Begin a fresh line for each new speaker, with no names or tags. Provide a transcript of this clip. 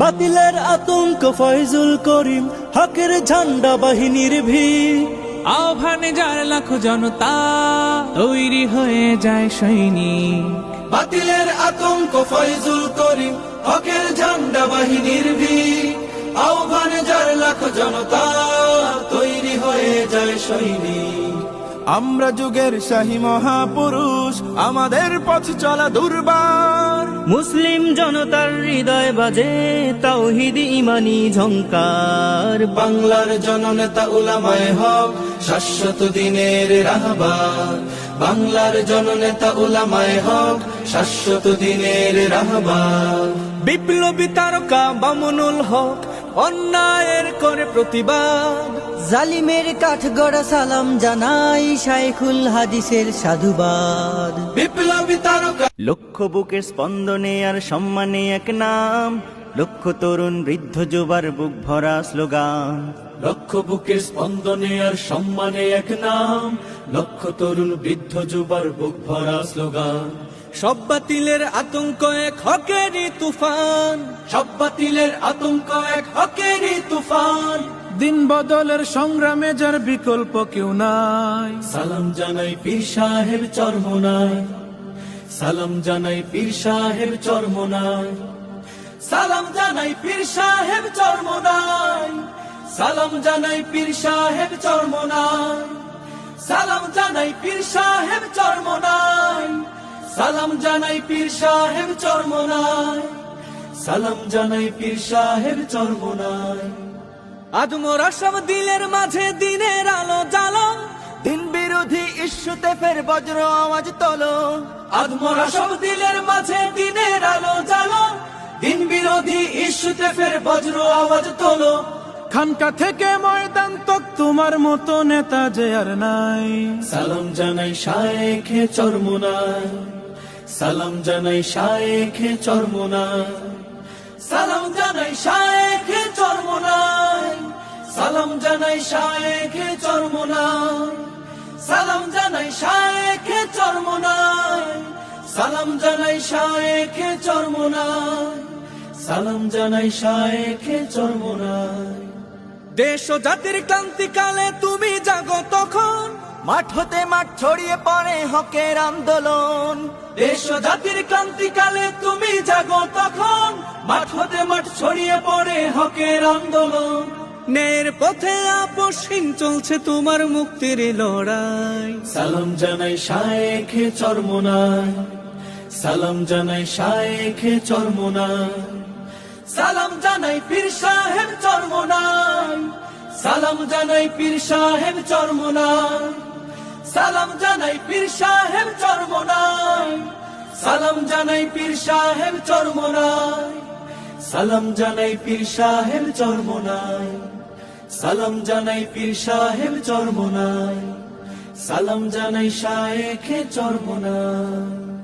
বাতিলের আতঙ্ক ফয়জুল করিম হকের ঝান্ডা বাহিনীর ভিড়।
আহ্বানে যার লাখো জনতা তৈরি হয়ে যায় সৈনিক।
বাতিলের আতঙ্ক ফয়জুল করিম হকের ঝান্ডা বাহিনীর ভিড়। আহ্বানে যার লাখ জনতা তৈরি হয়ে যায় সৈনিক।
আমরা যুগের শাহী মহাপুরুষ আমাদের পথ চলা দুর্বার।
মুসলিম জনতার হৃদয় বাজে তাওহিদ ইমানি ঝঙ্কার বাংলার জননেতা উলামায় হক শাশ্বত দিনের রাহবার। বাংলার জননেতা উলামায় হক শাশ্বত দিনের রাহবার। বিপ্লবী তারকা বামনুল হক অন্যায়ের করে প্রতিবাদ।
জালিমের কাঠগড়া সালাম জানাই শাইখুল হাদিসের সাধুবাদ।
বিপ্লবী তারকা।
লক্ষ বুকের স্পন্দনে আর সম্মানে এক নাম লক্ষ তরুণ বৃদ্ধ যুবার বুক ভরা স্লোগান।
লক্ষ বুকের স্পন্দনে আর সম্মানে এক নাম লক্ষ তরুণ বৃদ্ধ যুবার বুক ভরা স্লোগান। সব বাতিলের আতঙ্ক এক হকেরই তুফান। সব বাতিলের আতঙ্ক এক হকেরই তুফান।
দিন বদলের সংগ্রামে যার বিকল্প কেউ নাই।
সালাম জানাই পীর সাহেব চরমনায়। সালাম জানাই পীর সাহেব চরমনায়। সালাম জানাই পীর সাহেব চরমনায়। সালাম জানাই পীর সাহেব চরমনায়। সালাম জানাই পীর সাহেব চরমনায়। সালাম জানাই পীর সাহেব চরমনায়। সালাম জানাই পীর সাহেব চরমনায়। আজ মোরা সব দিলের মাঝে দিনের আলো জ্বালো।
দিন বিরোধী ইস্যুতে ফের বজ্র আওয়াজ তোলো।
আজ মোরা সব দিলের মাঝে দিনের আলো জ্বালো। দিন বিরোধী ইস্যুতে ফের বজ্র আওয়াজ তোলো।
খানকা থেকে ময়দান তক তোমার মতো নেতা যে আর নাই।
সালাম জানাই শায়েখে চরমোনায় সালাম জানাই শায়েখে চরমোনায় সালাম জানাই শায়েখে সালাম জানাই শায়েখে চরমোনায়। সালাম জানাই শায়েখে চরমোনায়। সালাম জানাই শায়েখে চরমোনায়। সালাম জানাই শায়েখে চরমোনায়। দেশ ও জাতির ক্রান্তিকালে তুমি জাগো তখন।
মাঠ হতে মাঠ ছড়িয়ে পড়ে হকের আন্দোলন।
দেশ জাতির ক্রান্তিকালে তুমি জাগো তখন। মাঠ হতে মাঠ ছড়িয়ে পড়ে হকের আন্দোলন। নের পথে আপসহীন চলছে তোমার মুক্তির লড়াই। সালাম জানাই শায়েখে চরমোনায়। সালাম জানাই শায়েখে চরমোনায়। সালাম জানাই পীর সাহেব চরমোনায়। সালাম জানাই পীর সাহেব চরমোনায়। সালাম জানাই পীর সাহেব চরমোনায়। সালাম জানাই পীর সাহেব চরমোনায়। সালাম জানাই পীর সাহেব চরমোনায়। সালাম জানাই পীর সাহেব চরমোনায়। সালাম জানাই শায়েখে চরমোনায়।